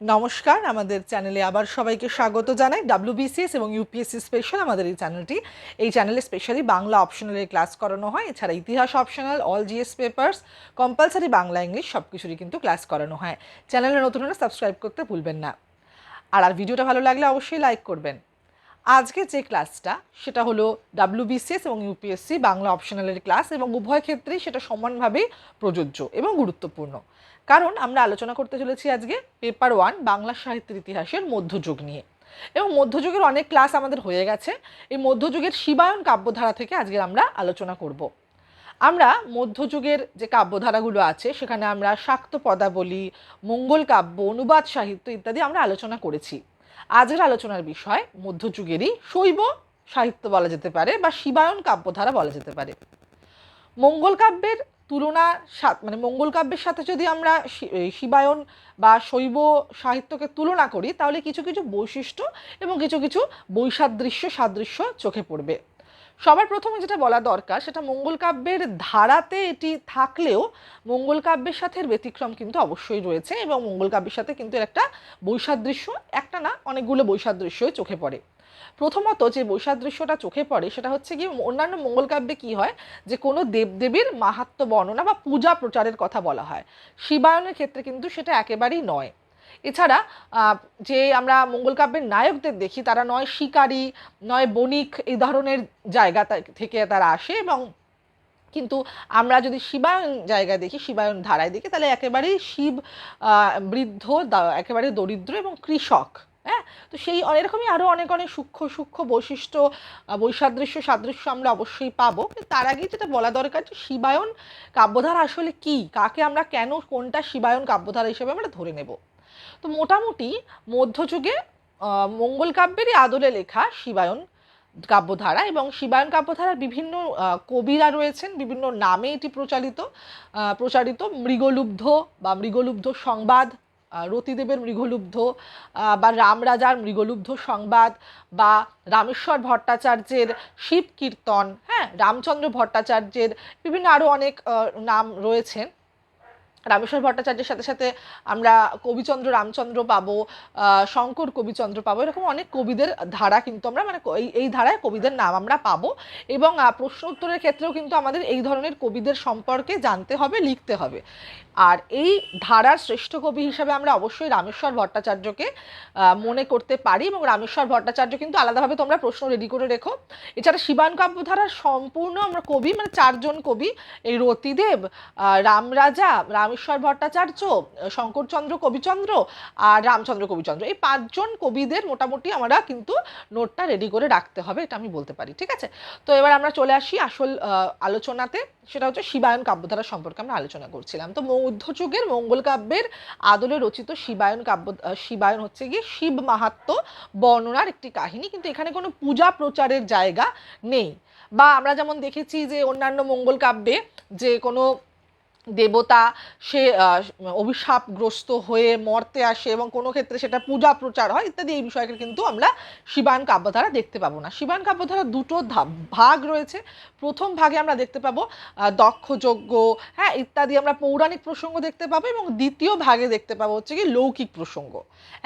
নমস্কার, আমাদের চ্যানেলে আবার সবাইকে স্বাগত জানাই। ডাব্লিউবিসিএস এবং ইউপিএসসি স্পেশাল আমাদের এই চ্যানেলটি। এই চ্যানেলে স্পেশালি বাংলা অপশনালের ক্লাস করানো হয়। এছাড়া ইতিহাস optional all GS papers compulsory Bangla English সব কিছুরই কিন্তু ক্লাস করানো হয়। চ্যানেলে নতুন হলে সাবস্ক্রাইব করতে ভুলবেন না। আর আর ভিডিওটা ভালো লাগলে অবশ্যই লাইক করবেন। আজকে যে ক্লাসটা, সেটা হলো ডাব্লিউবিসিএস এবং ইউপিএসসি বাংলা অপশনালের ক্লাস এবং উভয় ক্ষেত্রেই সেটা সমানভাবেই প্রযোজ্য এবং গুরুত্বপূর্ণ। কারণ আমরা আলোচনা করতে চলেছি আজকে পেপার ওয়ান বাংলা সাহিত্যের ইতিহাসের মধ্যযুগ নিয়ে। এবং মধ্যযুগের অনেক ক্লাস আমাদের হয়ে গেছে। এই মধ্যযুগের শিবায়ন কাব্যধারা থেকে আজকে আমরা আলোচনা করব। আমরা মধ্যযুগের যে কাব্যধারাগুলো আছে, সেখানে আমরা শাক্ত পদাবলী, মঙ্গল কাব্য, অনুবাদ সাহিত্য ইত্যাদি আমরা আলোচনা করেছি। আজকের আলোচনার বিষয়, মধ্যযুগেরই শৈব সাহিত্য বলা যেতে পারে বা শিবায়ন কাব্যধারা বলা যেতে পারে। মঙ্গল কাব্যের তুলনা মানে মঙ্গল কাব্যের সাথে যদি আমরা শিবায়ন বা শৈব সাহিত্যকে তুলনা করি, তাহলে কিছু কিছু বৈশিষ্ট্য এবং কিছু কিছু বৈসাদৃশ্য, সাদৃশ্য চোখে পড়বে। সবার প্রথমে যেটা বলা দরকার, সেটা মঙ্গল কাব্যের ধারাতে এটি থাকলেও মঙ্গল কাব্যের সাথে এর ব্যতিক্রম কিন্তু অবশ্যই রয়েছে এবং মঙ্গল কাব্যের সাথে কিন্তু এর একটা বৈসাদৃশ্য, একটা না অনেকগুলো বৈসাদৃশ্যই চোখে পড়ে। প্রথমত যে বৈসাদৃশ্যটা চোখে পড়ে, সেটা হচ্ছে কি অন্যান্য মঙ্গল কাব্যে কি হয়? যে কোনো দেবদেবীর মাহাত্ম্য বর্ণনা বা পূজা প্রচারের কথা বলা হয়। শিবায়নের ক্ষেত্রে কিন্তু সেটা একেবারেই নয়। এছাড়া যে আমরা মঙ্গল কাব্যের নায়কদের দেখি, তারা নয় শিকারী, নয় বণিক, এই ধরনের জায়গা থেকে তারা আসে এবং কিন্তু আমরা যদি শিবায়ন জায়গায় দেখি, শিবায়ন ধারায় দেখি, তাহলে একেবারেই শিব বৃদ্ধ একেবারে দরিদ্র এবং কৃষক হ্যাঁ? তো সেই এরকমই আরও অনেক অনেক সূক্ষ্ম সূক্ষ্ম বৈশিষ্ট্য বৈসাদৃশ্য, সাদৃশ্য আমরা অবশ্যই পাবো। তার আগে যেটা বলা দরকার যে শিবায়ন কাব্যধারা আসলে কি? কাকে আমরা কেন কোনটা শিবায়ন কাব্যধারা হিসেবে আমরা ধরে নেব? তো মোটামুটি মধ্যযুগে মঙ্গল কাব্যেরই আদলে লেখা শিবায়ন কাব্যধারা এবং শিবায়ন কাব্যধারার বিভিন্ন কবিরা রয়েছেন, বিভিন্ন নামে এটি প্রচারিত প্রচারিত মৃগলুব্ধ বা মৃগলুব্ধ সংবাদ রতিদেবের মৃগলুব্ধ বা রামরাজার মৃগলুব্ধ সংবাদ, বা রামেশ্বর ভট্টাচার্যের শিব কীর্তন হ্যাঁ রামচন্দ্র ভট্টাচার্যের বিভিন্ন আরও অনেক নাম রয়েছেন। রামেশ্বর ভট্টাচার্যের সাথে সাথে আমরা কবিচন্দ্র রামচন্দ্র পাবো শঙ্কর কবিচন্দ্র পাবো, এরকম অনেক কবিদের ধারা কিন্তু আমরা মানে এই এই ধারায় কবিদের নাম আমরা পাবো এবং প্রশ্ন উত্তরের ক্ষেত্রেও কিন্তু আমাদের এই ধরনের কবিদের সম্পর্কে জানতে হবে, লিখতে হবে। আর এই ধারার শ্রেষ্ঠ কবি হিসাবে আমরা অবশ্যই রামেশ্বর ভট্টাচার্যকে মনে করতে পারি এবং রামেশ্বর ভট্টাচার্য কিন্তু আলাদাভাবে তোমরা প্রশ্ন রেডি করে রেখো। এছাড়া শিবান কাব্যধারার সম্পূর্ণ আমরা কবি মানে চারজন কবি, এই রতিদেব রামরাজা রামরাজা রামেশ্বর ভট্টাচার্য, শঙ্করচন্দ্র কবিচন্দ্র আর রামচন্দ্র কবিচন্দ্র। এই পাঁচজন কবিদের মোটামুটি আমরা কিন্তু নোটটা রেডি করে রাখতে হবে, এটা আমি বলতে পারি, ঠিক আছে? তো এবার আমরা চলে আসি আসল আলোচনাতে। সেটা হচ্ছে শিবায়ন কাব্যধারা সম্পর্কে আমরা আলোচনা করছিলাম। তো মধ্যযুগের মঙ্গল কাব্যের আদলে রচিত শিবায়ন কাব্য শিবায়ন হচ্ছে গিয়ে শিব মাহাত্ম্য বর্ণনার একটি কাহিনী, কিন্তু এখানে কোনো পূজা প্রচারের জায়গা নেই। বা আমরা যেমন দেখেছি যে অন্যান্য মঙ্গল কাব্যে যে কোনো দেবতা, সে অভিশাপগ্রস্ত হয়ে মর্তে আসে এবং কোনো ক্ষেত্রে সেটা পূজা প্রচার হয় ইত্যাদি, এই বিষয়কে কিন্তু আমরা শিবায়ন কাব্যধারা দেখতে পাবো না। শিবায়ন কাব্যধারা দুটো ভাগ রয়েছে। প্রথম ভাগে আমরা দেখতে পাবো দক্ষযজ্ঞ হ্যাঁ ইত্যাদি আমরা পৌরাণিক প্রসঙ্গ দেখতে পাবো এবং দ্বিতীয় ভাগে দেখতে পাবো হচ্ছে কি লৌকিক প্রসঙ্গ।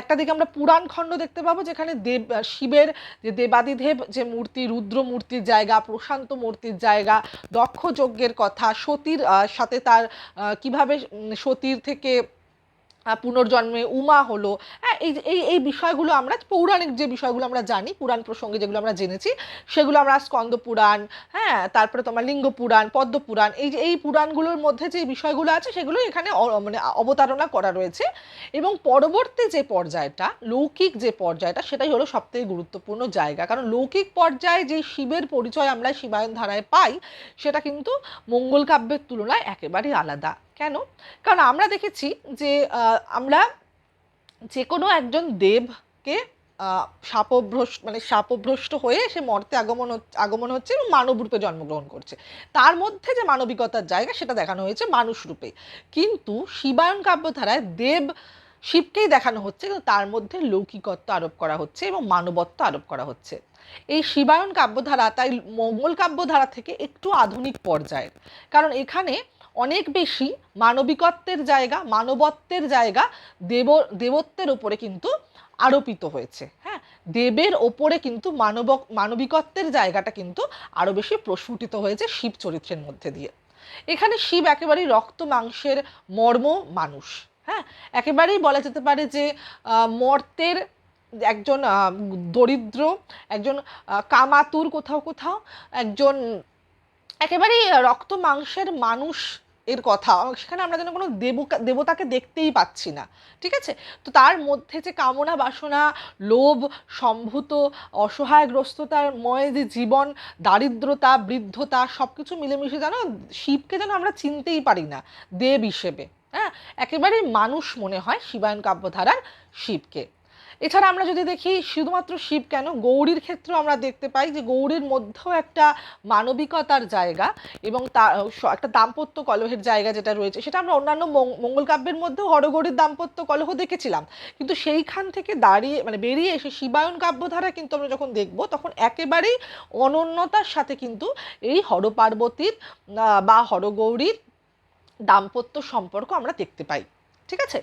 একটা দিকে আমরা পুরাণ খণ্ড দেখতে পাবো যেখানে দেব শিবের যে দেবাদিদেব যে মূর্তি, রুদ্র মূর্তির জায়গা, প্রশান্ত মূর্তির জায়গা, দক্ষ যজ্ঞের কথা, সতীর সাথে তার কীভাবে সতীর থেকে পুনর্জন্মে উমা হলো। হ্যাঁ এই এই এই বিষয়গুলো আমরা, পৌরাণিক যে বিষয়গুলো আমরা জানি, পুরাণ প্রসঙ্গে যেগুলো আমরা জেনেছি, সেগুলো আমরা স্কন্দ পুরাণ হ্যাঁ তারপরে তোমার লিঙ্গ পুরাণ, পদ্ম পুরাণ, এই যে, এই পুরাণগুলোর মধ্যে যে বিষয়গুলো আছে, সেগুলো এখানে মানে অবতারণা করা রয়েছে। এবং পরবর্তী যে পর্যায়টা, লৌকিক যে পর্যায়টা, সেটাই হলো সবথেকে গুরুত্বপূর্ণ জায়গা। কারণ লৌকিক পর্যায়ে যে শিবের পরিচয় আমরা শিবায়ন ধারায় পাই, সেটা কিন্তু মঙ্গল কাব্যের তুলনায় একেবারেই আলাদা। কেন? কারণ আমরা দেখেছি যে আমরা যে কোনো একজন দেবকে আহ, শাপভ্রষ্ট মানে শাপভ্রষ্ট হয়ে সে মর্তে আগমন আগমন হচ্ছে এবং মানব রূপে জন্মগ্রহণ করছে। তার মধ্যে যে মানবিকতার জায়গা সেটা দেখানো হয়েছে মানুষ রূপে। কিন্তু শিবায়ন কাব্যধারায় দেব শিবকেই দেখানো হচ্ছে কিন্তু তার মধ্যে লৌকিকত্ব আরোপ করা হচ্ছে এবং মানবত্ব আরোপ করা হচ্ছে। এই শিবায়ন কাব্যধারা তাই মঙ্গল কাব্যধারা থেকে একটু আধুনিক পর্যায়ের। কারণ এখানে অনেক বেশি মানবিকত্বের জায়গা, মানবত্বের জায়গা দেব, দেবত্বের উপরে কিন্তু আরোপিত হয়েছে। হ্যাঁ দেবের ওপরে কিন্তু মানব, মানবিকত্বের জায়গাটা কিন্তু আরও বেশি প্রস্ফুটিত হয়েছে শিব চরিত্রের মধ্যে দিয়ে। এখানে শিব একেবারেই রক্ত মাংসের মর্ম মানুষ। হ্যাঁ একেবারেই বলা যেতে পারে যে মর্তের একজন দরিদ্র, একজন কামাতুর কোথাও কোথাও, একজন একেবারেই রক্ত মাংসের মানুষ এর কথা। সেখানে আমরা যেন কোনো দেব দেবতাকে দেখতেই পাচ্ছি না। ঠিক আছে? তো তার মধ্যে যে কামনা, বাসনা, লোভ, সম্ভূত অসহায়গ্রস্ততার ময় যে জীবন, দারিদ্রতা, বৃদ্ধতা সব কিছু মিলেমিশে যেন শিবকে যেন আমরা চিনতেই পারি না, দেব হিসেবে। হ্যাঁ? একেবারেই মানুষ মনে হয় শিবায়ন কাব্যধারার শিবকে। এছাড়া আমরা যদি দেখি, শুধুমাত্র শিব কেন? গৌরীর ক্ষেত্রেও আমরা দেখতে পাই যে গৌরীর মধ্যেও একটা মানবিকতার জায়গা এবং তার একটা দাম্পত্য কলহের জায়গা যেটা রয়েছে, সেটা আমরা অন্যান্য মঙ্গল কাব্যের মধ্যেও হরগৌরীর দাম্পত্য কলহ দেখেছিলাম। কিন্তু সেইখান থেকে দাঁড়িয়ে মানে বেরিয়ে এসে শিবায়ন কাব্যধারা কিন্তু আমরা যখন দেখব, তখন একেবারেই অনন্যতার সাথে কিন্তু এই হরপার্বতীর বা হরগৌরীর দাম্পত্য সম্পর্ক আমরা দেখতে পাই। ঠিক আছে?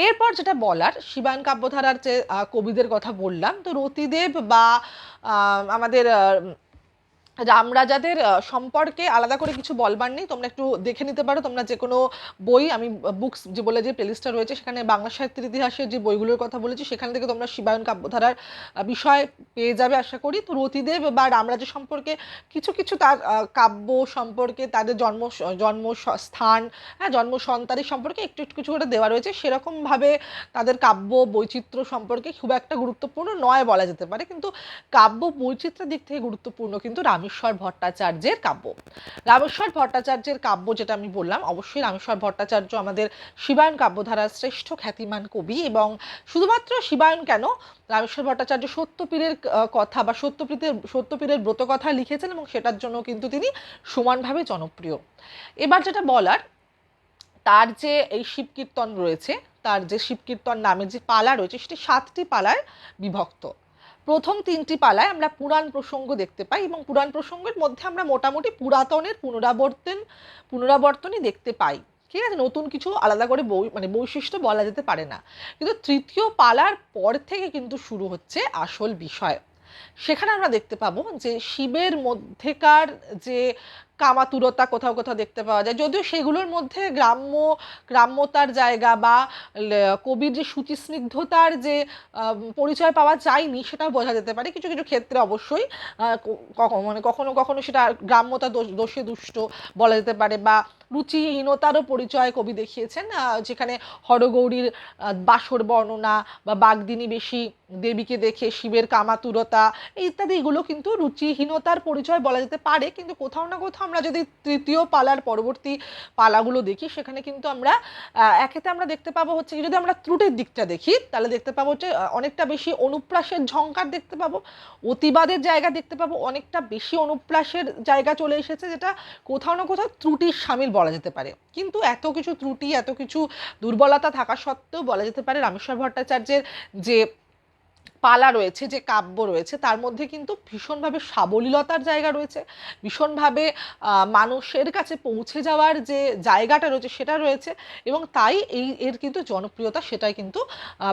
এরপর যেটা বলার শিবান কাব্যধারার যে কবিদের কথা বললাম তো রতিদেব বা আমাদের আহ, রামরাজাদের আহ, সম্পর্কে আলাদা করে কিছু বলবার নেই তোমরা একটু দেখে নিতে পারো। তোমরা যে কোনো বই আমি বুকস যে বলে যে প্লেলিস্টটা রয়েছে সেখানে বাংলা সাহিত্যের ইতিহাসের যে বইগুলোর কথা বলেছি সেখান থেকে তোমরা শিবায়ন কাব্যধারার বিষয় পেয়ে যাবে আশা করি। তো রতিদেব বা রামরাজা সম্পর্কে কিছু কিছু তার কাব্য সম্পর্কে তাদের জন্ম জন্ম স্থান হ্যাঁ জন্ম সন্তানের সম্পর্কে একটু একটু কিছু করে দেওয়া রয়েছে। সেরকমভাবে তাদের কাব্য বৈচিত্র্য সম্পর্কে খুব একটা গুরুত্বপূর্ণ নয় বলা যেতে পারে। কিন্তু কাব্য বৈচিত্র্যের দিক থেকে গুরুত্বপূর্ণ কিন্তু রামেশ্বর ভট্টাচার্যের কাব্য। রামেশ্বর ভট্টাচার্যের কাব্য যেটা আমি বললাম, অবশ্যই রামেশ্বর ভট্টাচার্য আমাদের শিবায়ন কাব্যধারার শ্রেষ্ঠ খ্যাতিমান কবি এবং শুধুমাত্র শিবায়ন কেন? রামেশ্বর ভট্টাচার্য সত্যপীরের কথা বা সত্যপীরের সত্যপীরের ব্রত কথা লিখেছেন এবং সেটার জন্য কিন্তু তিনি সমানভাবে জনপ্রিয়। এবার যেটা বলার, তার যে এই শিব কীর্তন রয়েছে, তার যে শিব কীর্তন নামের যে পালা রয়েছে, সেটি সাতটি পালায় বিভক্ত। প্রথম তিনটি পালায় আমরা পুরাণ প্রসঙ্গ দেখতে পাই এবং পুরাণ প্রসঙ্গের মধ্যে আমরা মোটামুটি পুরাতনের পুনরাবর্তন, পুনরাবর্তনই দেখতে পাই। ঠিক আছে? নতুন কিছু আলাদা করে মানে বৈশিষ্ট্য বলা যেতে পারে না। কিন্তু তৃতীয় পালার পর থেকে কিন্তু শুরু হচ্ছে আসল বিষয়। সেখানে আমরা দেখতে পাবো যে শিবের মধ্যেকার যে কামাতুরতা কোথাও কোথাও দেখতে পাওয়া যায়। যদিও সেগুলোর মধ্যে গ্রাম্য, গ্রাম্যতার জায়গা বা কবির যে শুচিস্নিগ্ধতার যে পরিচয় পাওয়া যায়নি সেটাও বোঝা যেতে পারে। কিছু কিছু ক্ষেত্রে অবশ্যই মানে কখনো কখনো সেটা গ্রাম্যতা দোষ- দোষে দুষ্ট বলা যেতে পারে বা রুচিহীনতারও পরিচয় কবি দেখিয়েছেন যেখানে হরগৌরীর বাসর বর্ণনা বা বাগদিনী বেশি দেবীকে দেখে শিবের কামাতুরতা ইত্যাদি এগুলো কিন্তু রুচিহীনতার পরিচয় বলা যেতে পারে। কিন্তু কোথাও না কোথাও আমরা যদি তৃতীয় পালার পরবর্তী পালাগুলো দেখি, সেখানে কিন্তু আমরা একেতে আমরা দেখতে পাবো হচ্ছে যদি আমরা ত্রুটির দিকটা দেখি, তাহলে দেখতে পাবো হচ্ছে অনেকটা বেশি অনুপ্রাসের ঝঙ্কার দেখতে পাবো, অতিবাদের জায়গা দেখতে পাবো, অনেকটা বেশি অনুপ্রাসের জায়গা চলে এসেছে, যেটা কোথাও না কোথাও ত্রুটির সামিল বলা যেতে পারে। কিন্তু এত কিছু ত্রুটি, এত কিছু দুর্বলতা থাকা সত্ত্বেও বলা যেতে পারে রামেশ্বর ভট্টাচার্যের যে পালা রয়েছে, যে কাব্য রয়েছে, তার মধ্যে কিন্তু ভীষণভাবে সাবলীলতার জায়গা রয়েছে, ভীষণভাবে মানুষের কাছে পৌঁছে যাওয়ার যে জায়গাটা রয়েছে সেটা রয়েছে এবং তাই এই, এর কিন্তু জনপ্রিয়তা সেটাই কিন্তু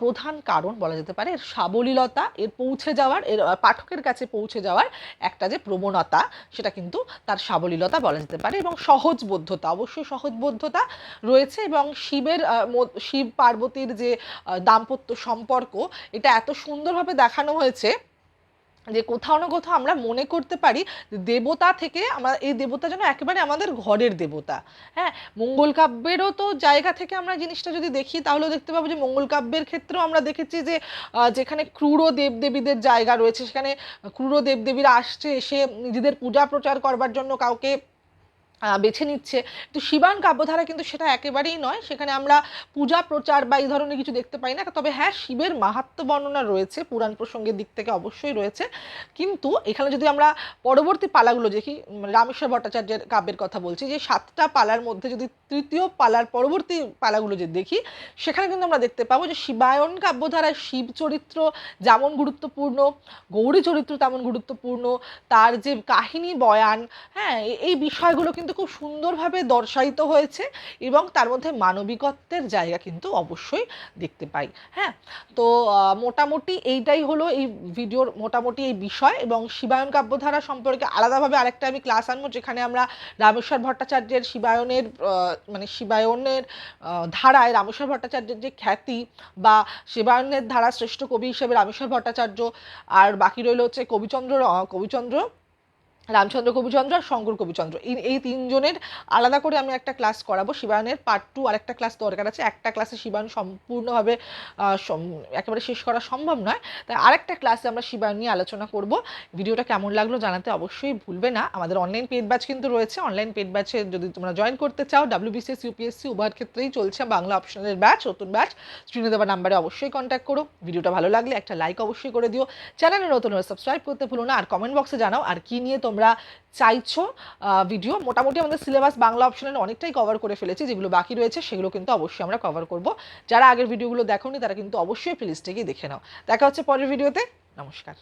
প্রধান কারণ বলা যেতে পারে। এর সাবলীলতা, এর পৌঁছে যাওয়ার, এর পাঠকের কাছে পৌঁছে যাওয়ার একটা যে প্রবণতা, সেটা কিন্তু তার সাবলীলতা বলা যেতে পারে এবং সহজবোধ্যতা, অবশ্যই সহজবোধ্যতা রয়েছে এবং শিবের শিব পার্বতীর যে দাম্পত্য সম্পর্ক, এটা এত সুন্দরভাবে দেখানো হয়েছে যে কোথাও না কোথাও আমরা মনে করতে পারি দেবতা থেকে আমরা, এই দেবতা যেন একেবারে আমাদের ঘরের দেবতা। হ্যাঁ মঙ্গল কাব্যেরও তো জায়গা থেকে আমরা জিনিসটা যদি দেখি, তাহলেও দেখতে পাবো যে মঙ্গল কাব্যের ক্ষেত্রেও আমরা দেখেছি যে যেখানে ক্রূর দেবদেবীদের জায়গা রয়েছে, সেখানে ক্রূর দেবদেবীরা আসছে, এসে নিজেদের পূজা প্রচার করবার জন্য কাউকে বেছে নিচ্ছে। তো শিবান কাব্যধারা কিন্তু সেটা একেবারেই নয়। সেখানে আমরা পূজা প্রচার বা এই ধরনের কিছু দেখতে পাই না। তবে হ্যাঁ শিবের মাহাত্ম বর্ণনা রয়েছে। পুরাণ প্রসঙ্গের দিক থেকে অবশ্যই রয়েছে। কিন্তু এখানে যদি আমরা পরবর্তী পালাগুলো দেখি রামেশ্বর ভট্টাচার্যের কাব্যের কথা বলছি, যে সাতটা পালার মধ্যে যদি তৃতীয় পালার পরবর্তী পালাগুলো যদি দেখি, সেখানে কিন্তু আমরা দেখতে পাবো যে শিবায়ন কাব্যধারায় শিব চরিত্র যেমন গুরুত্বপূর্ণ, গৌরী চরিত্র তেমন গুরুত্বপূর্ণ, তার যে কাহিনী বয়ান হ্যাঁ এই বিষয়গুলো কিন্তু কিন্তু খুব সুন্দরভাবে দর্শায়িত হয়েছে এবং তার মধ্যে মানবিকত্বের জায়গা কিন্তু অবশ্যই দেখতে পাই। হ্যাঁ তো মোটামুটি এইটাই হলো এই ভিডিওর মোটামুটি এই বিষয় এবং শিবায়ন কাব্যধারা সম্পর্কে আলাদাভাবে আরেকটা আমি ক্লাস আনব যেখানে আমরা রামেশ্বর ভট্টাচার্যের শিবায়নের মানে শিবায়নের ধারায় রামেশ্বর ভট্টাচার্যের যে খ্যাতি বা শিবায়নের ধারা শ্রেষ্ঠ কবি হিসেবে রামেশ্বর ভট্টাচার্য আর বাকি রইল হচ্ছে কবিচন্দ্র কবিচন্দ্র রামচন্দ্র কবিচন্দ্র আর শঙ্কর কবিচন্দ্র। এই তিনজনের আলাদা করে আমি একটা ক্লাস করাবো। শিবায়নের পার্ট টু আর একটা ক্লাস দরকার আছে। একটা ক্লাসে শিবায়ন সম্পূর্ণভাবে একেবারে শেষ করা সম্ভব নয়। তাই আরেকটা ক্লাসে আমরা শিবায়ন নিয়ে আলোচনা করব। ভিডিওটা কেমন লাগল জানাতে অবশ্যই ভুলবে না। আমাদের অনলাইন পেড ব্যাচ কিন্তু রয়েছে। অনলাইন পেড ব্যাচে যদি তোমরা জয়েন করতে চাও ডাব্লিউবিসিএস ইউপিএসসি উভয়ের ক্ষেত্রেই চলছে বাংলা অপশনালের ব্যাচ নতুন ব্যাচ স্ক্রিনে দেওয়া নাম্বারে অবশ্যই কন্ট্যাক্ট করো। ভিডিওটা ভালো লাগলে একটা লাইক অবশ্যই করে দিও। চ্যানেলে নতুন সাবস্ক্রাইব করতে ভুলো না। আর কমেন্ট বক্সে জানাও আর কি নিয়ে তোমরা চাইছো ভিডিও মোটামুটি আমাদের সিলেবাস বাংলা অপশনের অনেকটাই কভার করে ফেলেছি, যেগুলো বাকি রয়েছে সেগুলো কিন্তু অবশ্যই আমরা কভার করব। যারা আগের ভিডিওগুলো দেখোনি, তারা কিন্তু অবশ্যই প্লেলিস্টে গিয়ে দেখে নাও। দেখা হচ্ছে পরের ভিডিওতে নমস্কার।